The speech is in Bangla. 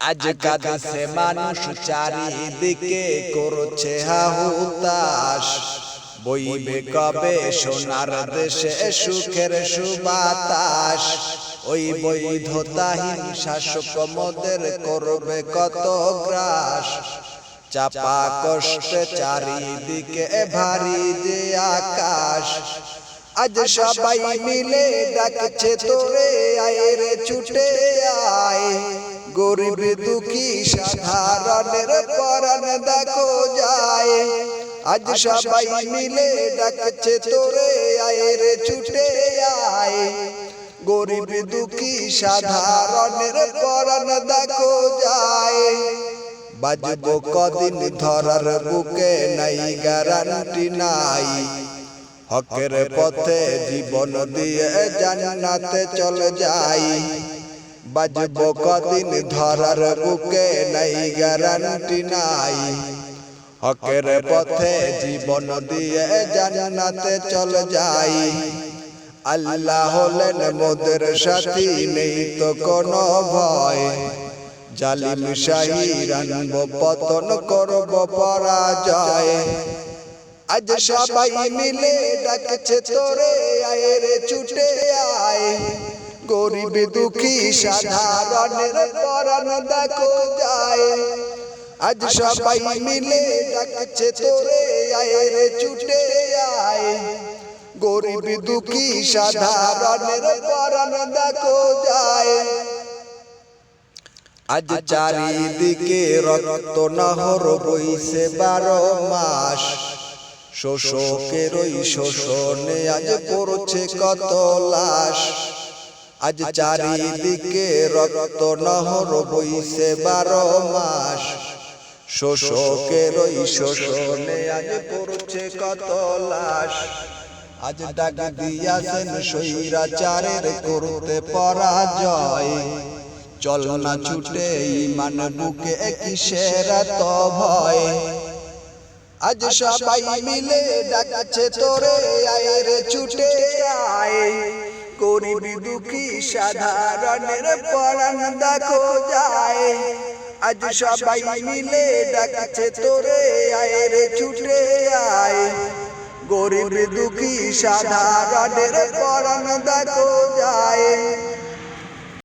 আজ কাঁদছে মানুষ চারিদিকে করছে হাহুতাস বইবে কবে সোনার দেশে সুখের সুবাতাস? ওই বৈধতাহীন শাসক মদের করবে কত গ্রাস? চাপা কষ্টে চারিদিকে ভারী যে আকাশ। আজ সবাই মিলে ডাকছে, তোরে আয় রে, ছুটে আয়। গরিব দুঃখী সাধারণের পরাণ দেখো যায়। আজ সবাই মিলে ডাকছে, তোরে আয় ছুটে আয়। গরিব দুঃখী সাধারণের পরাণ দেখো যায়। বাজব কদিন ধরার বুকে নাই, গ্যারান্টি নাই। হকের পথে জীবন দিয়ে জান্নাতে চলে যাই। বাজব কদিন ধরার বুকে নাই গ্যারান্টি নাই হকের পথে জীবন দিয়ে জান্নাতে চলে যাই আল্লাহ হলেন মোদের সাথী নেই তো কোনো ভয় জালিম শাহির আনব পতন করব পরাজয় আজ সবাই মিলে ডাকছে তোরে আয় রে ছুটে আয় গরিব দুঃখী সাধারণের পরাণ দেখো যায়। আজ সবাই মিলে ডাকছে, তোরে আয় রে ছুটে আয়। গরিব দুঃখী সাধারণের পরাণ দেখো যায়। আজ চারিদিকে রক্ত নহর বইছে বারো মাস। শোষকের ওই শোষণে আজ পড়ছে কত লাশ। আজ চারিদিকে রক্ত নহর বইছে বারো মাস। শোষকের ওই শোষণে আজ পড়ছে কত লাশ। আজ ডাক দিয়াছেন সৈরাচারের করতে পরাজয়। চল না ছুটে ইমান বুকে কিসের তো ভয় আজ সবাই মিলে ডাকছে তোরে আয় রে ছুটে আয় গরিব দুঃখী সাধারণের পরাণ দেখো যায়। আজ সবাই মিলে ডাকছে, তোরে আয় রে ছুটে আয়। গরিব দুঃখী সাধারণের পরাণ দেখো যায়।